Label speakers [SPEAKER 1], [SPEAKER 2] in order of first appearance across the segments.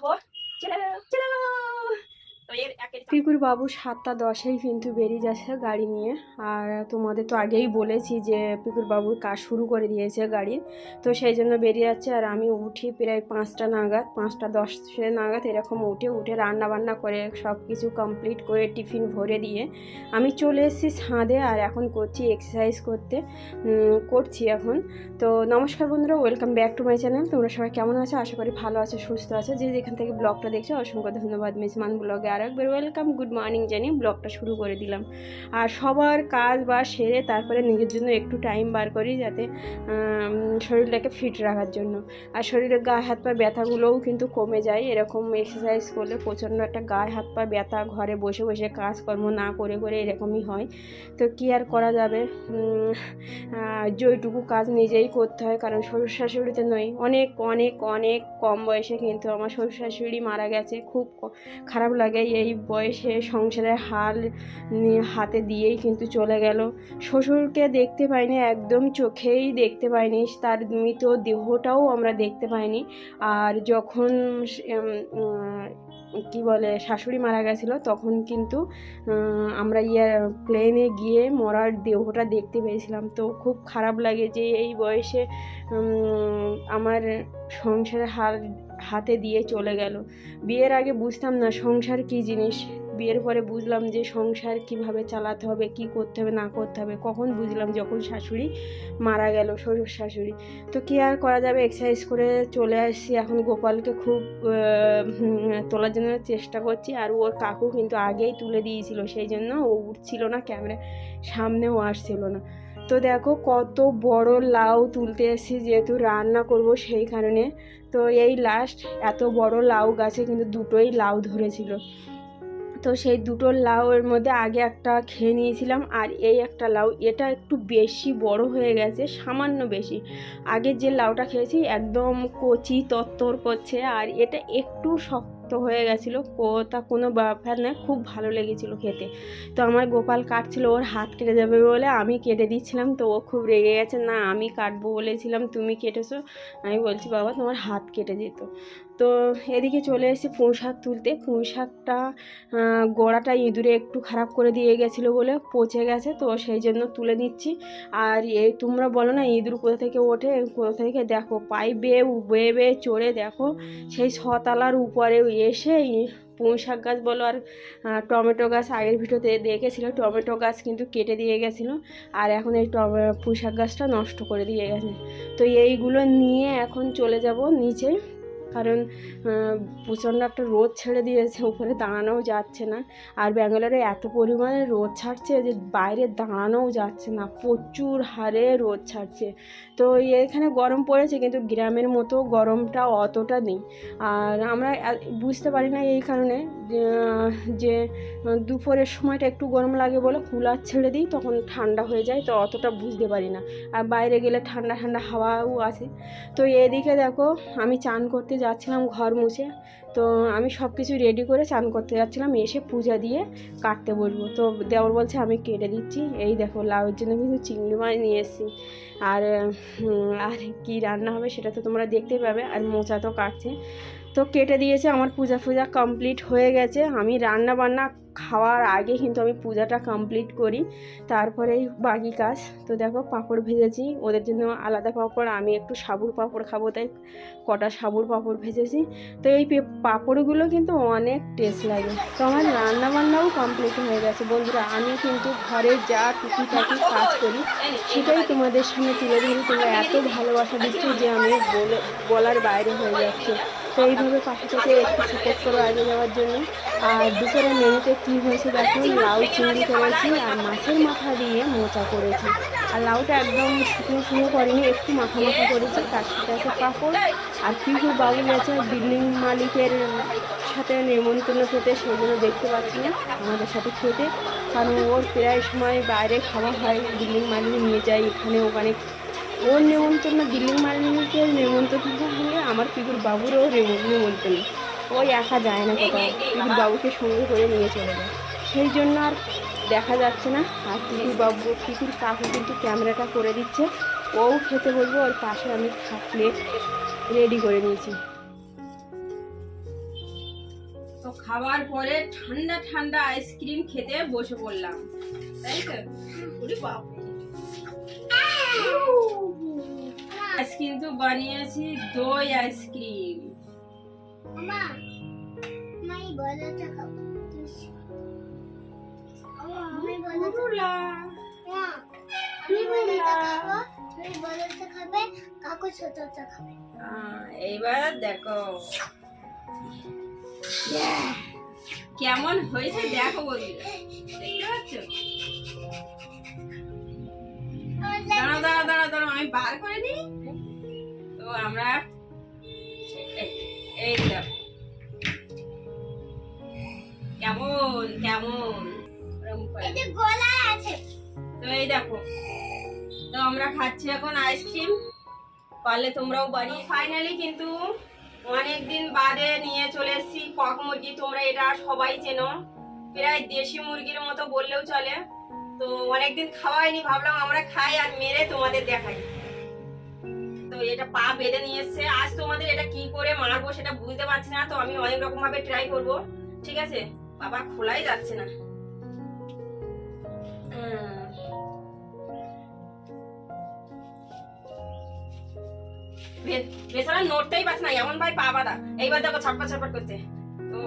[SPEAKER 1] দেখো চলে গেলো চলে গেলো তো এর একের
[SPEAKER 2] পিকুর বাবু সাতটা দশেই কিন্তু বেরিয়ে যাচ্ছে গাড়ি নিয়ে। আর তোমাদের তো আগেই বলেছি যে পিকুর বাবুর কাজ শুরু করে দিয়েছে গাড়ির তো সেই জন্য বেরিয়ে যাচ্ছে আর আমি উঠি প্রায় পাঁচটা নাগাদ, পাঁচটা দশে নাগাদ এরকম উঠে উঠে রান্না বান্না করে সব কিছু কমপ্লিট করে টিফিন ভরে দিয়ে আমি চলে এসেছি ছাদে আর এখন করছি এক্সারসাইজ করতে। করছি এখন। তো নমস্কার বন্ধুরা welcome back to my channel তোমরা সবাই কেমন আছো? আশা করি ভালো আছো, সুস্থ আছো। যে যেখান থেকে ব্লগটা দেখছ, অসংখ্য ধন্যবাদ। মিসমান ব্লগে আর একবার ওয়েলকাম গুড মর্নিং জানিয়ে ব্লগটা শুরু করে দিলাম। আর সবার কাজ বা সেরে তারপরে নিজের জন্য একটু টাইম বার করি যাতে শরীরটাকে ফিট রাখার জন্য। আর শরীরের গায়ে হাত পা ব্যথাগুলোও কিন্তু কমে যায়। এরকম এক্সারসাইজ করলে প্রচণ্ড একটা গায়ে হাত পা ব্যথা ঘরে বসে বসে কাজকর্ম না করে করে এরকমই হয়। তো কী আর করা যাবে? আহ, কাজ নিজেই করতে হয় কারণ শ্বশুর শাশুড়িতে নই। অনেক অনেক অনেক কম বয়সে কিন্তু আমার শ্বশুর শাশুড়ি মারা গেছে। খুব খারাপ লাগে এই বয়সে সংসারের হাল হাতে দিয়েই কিন্তু চলে গেল। শ্বশুরকে দেখতে পাইনি, একদম চোখেই দেখতে পাইনি। তার মৃত দেহটাও আমরা দেখতে পাইনি। আর যখন কি বলে, শাশুড়ি মারা গেছিল, তখন কিন্তু আমরা ইয়ে প্লেনে গিয়ে মরার দেহটা দেখতে পেয়েছিলাম। তো খুব খারাপ লাগে যে এই বয়সে আমার সংসারের হাল হাতে দিয়ে চলে গেল। বিয়ের আগে বুঝতাম না সংসার কী জিনিস। বিয়ের পরে বুঝলাম যে সংসার কীভাবে চালাতে হবে, কি করতে হবে, না করতে হবে। কখন বুঝলাম যখন শাশুড়ি মারা গেল, শ্বশুর শাশুড়ি। তো কী আর করা যাবে? এক্সারসাইজ করে চলে আসছি। এখন গোপালকে খুব তোলার জন্য চেষ্টা করছি। আর ওর কাকু কিন্তু আগেই তুলে দিয়েছিল। সেই জন্য ও উঠছিল না, ক্যামেরা সামনেও আসছিল না। তো দেখো কত বড় লাউ তুলতে এসেছি, যেহেতু রান্না করব সেই কারণে। তো এই লাস্ট এত বড় লাউ গাছে কিন্তু দুটোই লাউ ধরেছিল। তো সেই দুটো লাউয়ের মধ্যে আগে একটা খেয়ে নিয়েছিলাম, আর এই একটা লাউ, এটা একটু বেশি বড় হয়ে গেছে, সামান্য বেশি। আগে যে লাউটা খেয়েছি, একদম কচি তত্তর করছে, আর এটা একটু শক্ত হয়ে গেছিল। তা কোনো ব্যাপার না, খুব ভালো লেগেছিলো খেতে। তো আমার গোপাল কাটছিল, ওর হাত কেটে যাবে বলে আমি কেটে দিচ্ছিলাম। তো ও খুব রেগে গেছে, না, আমি কাটবো বলেছিলাম, তুমি কেটেছো। আমি বলছি, বাবা, তোমার হাত কেটে যেত তো এদিকে চলে এসেছি পুঁই শাক তুলতে। পুঁই শাকটা গোড়াটা ইঁদুরে একটু খারাপ করে দিয়ে গেছিল বলে পচে গেছে, তো সেই জন্য তুলে নিচ্ছি। আর এই তোমরা বলো না ইঁদুর কোথা থেকে ওঠে, কোথা থেকে? দেখো পাই বেয়ে বেয়ে বেয়ে চড়ে দেখো, সেই ছতলার উপরে এসে পুঁই শাক গাছ বলো আর টমেটো গাছ আগের ভিডিওতে দেখেছিল, টমেটো গাছ কিন্তু কেটে দিয়ে গেছিল। আর এখন এই টমে, পুঁই শাক গাছটা নষ্ট করে দিয়ে গেছে। তো এইগুলো নিয়ে এখন চলে যাব নিচে। কারণ প্রচণ্ড একটা রোদ ছেড়ে দিয়েছে, উপরে দাঁড়ানোও যাচ্ছে না। আর ব্যাঙ্গালোরে এত পরিমাণে রোদ ছাড়ছে যে বাইরে দাঁড়ানোও যাচ্ছে না, প্রচুর হারে রোদ ছাড়ছে। তো এখানে গরম পড়েছে কিন্তু গ্রামের মতো গরমটা অতটা নেই। আর আমরা বুঝতে পারি না এই কারণে যে- দুপুরের সময়টা একটু গরম লাগে বলে কুলার ছেড়ে দিই, তখন ঠান্ডা হয়ে যায়, তো অতটা বুঝতে পারি না। আর বাইরে গেলে ঠান্ডা ঠান্ডা হাওয়াও আছে। তো এদিকে দেখো, আমি চান করতে যাচ্ছিলাম ঘর মুছে, তো আমি সব কিছু রেডি করে চান করতে যাচ্ছিলাম, এসে পূজা দিয়ে কাটতে বসবো। তো দেওয়ার বলছে, আমি কেটে দিচ্ছি। এই দেখো, লাউয়ের জন্য কিন্তু চিংড়ি মাছ নিয়ে এসেছি। আর আর কি রান্না হবে সেটা তো তোমরা দেখতেই পাবে, আর মোচা তো কাটছে। তো কেটে দিয়েছে, আমার পূজা ফুজা কমপ্লিট হয়ে গেছে। আমি রান্না বান্না খাওয়ার আগে কিন্তু আমি পূজাটা কমপ্লিট করি তারপরেই বাকি কাজ। তো দেখো পাঁপড় ভেজেছি, ওদের জন্য আলাদা পাঁপড়, আমি একটু সাবুর পাঁপড় খাব, তাই কটা সাবুর পাঁপড় ভেজেছি। তো এই পাঁপড়গুলো কিন্তু অনেক টেস্ট লাগে। তো আমার রান্নাবান্নাও কমপ্লিট হয়ে গেছে। বন্ধুরা আমি কিন্তু ঘরে যা টুকিটাকি কাজ করি, সেটাই তোমাদের সামনে তুলে ধরি। তোমরা এত ভালোবাসা দিচ্ছ যে আমি বলে বলার বাইরে হয়ে যাচ্ছে। তো এইভাবে পাশে থেকে একটু সাপোর্ট করো আগে যাওয়ার জন্য। আর দুপুরের মেনুতে কী হয়েছে দেখো? লাউ চিংড়ি করেছি আর মাছের মাথা দিয়ে মোচা করেছি। আর লাউটা একদম শুকনো শুকনো করিনি, একটু মাখা মাখা করেছি। তার সাথে আছে পাঁপড় আর পিহু বাবু গেছে বিল্ডিং মালিকের সাথে নেমন্তন্ন খেতে সেই জন্য দেখতে পাচ্ছি না, আমাদের সাথে খেতে। কারণ ওর প্রায় সময় বাইরে খাওয়া হয়। বিল্ডিং মালিক নিয়ে যায় এখানে ওখানে। ওর নেমন্তন্ন বিল্ডিং মালিকের নেমন্তন্ন হলে আমার পিকুর বাবুরও নেম- নেমন্তন্ন। ওই একা যায় না কোথাও। পিকুর বাবুকে সঙ্গে করে নিয়ে চলে যায়। সেই জন্য আর দেখা যাচ্ছে না। আর পিকুর বাবু পিকুর কাকু কিন্তু ক্যামেরাটা করে দিচ্ছে। ও খেতে বলব ওর পাশে আমি প্লেট রেডি করে নিয়েছি।
[SPEAKER 1] তো খাওয়ার পরে ঠান্ডা ঠান্ডা আইসক্রিম খেতে বসে পড়লাম। তাই তো? কিন্তু বানিয়েছি দই আইসক্রিম। এইবার দেখো। কেমন হয়েছে দেখো বন্ধুরা। দেখতে পাচ্ছ? দাঁড়াও দাঁড়াও দাঁড়াও দাঁড়াও আমি বার করে নিই। খাচ্ছি এখন আইসক্রিম। পারলে তোমরাও বাড়ি ফাইনালি কিন্তু অনেক দিন বাদে নিয়ে চলে এসেছি কক মুরগি। তোমরা এটা সবাই চেনো। প্রায় দেশি মুরগির মতো বললেও চলে। তো অনেকদিন খাওয়া হয়নি ভাবলাম আমরা খাই আর মেরে তোমাদের দেখাই। তো এটা পা বেঁধে নিয়ে এসছে। আজ তোমাদের এটা কি করে মারবো সেটা বুঝতে পারছি না। তো আমি অনেক রকম ভাবে ট্রাই করব। ঠিক আছে? বাবা খোলাই যাচ্ছে না। হুম। বেচারা নড়তেই পারছে না এমন ভাই পা বাঁধা। এইবার দেখো ছটপট ছটপট করতে তো।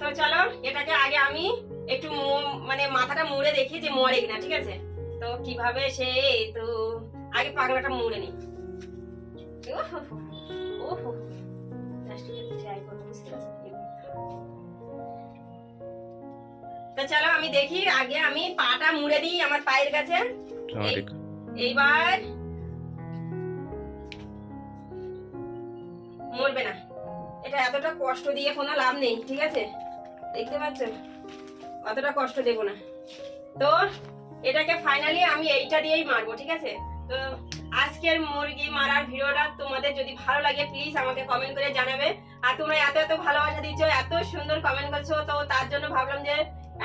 [SPEAKER 1] তো। চলো এটাকে আগে আমি একটু মানে মাথাটা মুড়ে দেখি যে মরে কিনা ঠিক আছে? তো কীভাবে সে তো আগে পাগলাটা মুড়ে নি ওহো? তো চলো আমি দেখি আগে আমি পাটা মুড়ে দিই আমার পায়ের কাছে। এইবার মরবে না। এটা এতটা কষ্ট দিয়ে কোনো লাভ নেই, ঠিক আছে? দেখতে পাচ্ছ? অতটা কষ্ট দেব না। তো এটাকে ফাইনালি আমি এইটা দিয়েই মারবো, ঠিক আছে? তো আজকের মুরগি মারার ভিডিওটা তোমাদের যদি ভালো লাগে প্লিজ আমাকে কমেন্ট করে জানাবে। আর তোমরা এত এত ভালোবাসা দিচ্ছ, এত সুন্দর কমেন্ট করছ, তো তার জন্য ভাবলাম যে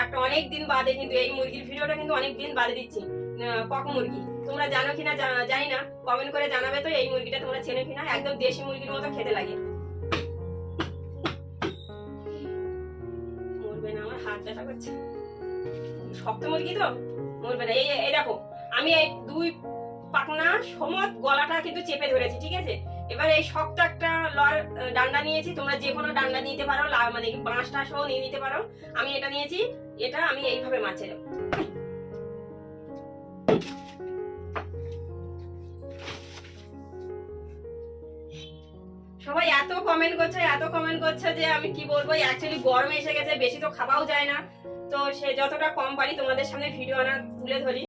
[SPEAKER 1] একটা অনেক দিন বাদে কিন্তু এই মুরগির ভিডিওটা কিন্তু অনেক দিন বাদে দিচ্ছি। কক মুরগি? তোমরা জানো কিনা জানি না। কমেন্ট করে জানাবে তো এই মুরগিটা তোমরা চেনো কিনা? একদম দেশি মুরগির মতো খেতে লাগে। মরবে না, আমার হাত ব্যথা করছে। শক্ত মুরগি তো? মরবে না। এই এই দেখো, আমি এই দুই পাকনা সমত গলাটা কিন্তু চেপে ধরেছি, ঠিক আছে? এবার এই শক্ত একটা লর ডান্ডা নিয়েছি। তোমরা যে কোনো ডান্ডা নিতে পারো মানে বাঁশটা সহ নিয়ে নিতে পারো। আমি এটা নিয়েছি, এটা আমি এইভাবে মাছে সবাই এত কমেন্ট করছে, এত কমেন্ট করছে যে আমি কি বলব? অ্যাকচুয়ালি গরমে এসে গেছে, বেশি তো খাওয়াও যায় না। তো সে যতটা কম পারি তোমাদের সামনে ভিডিও আনা, তুলে ধরি।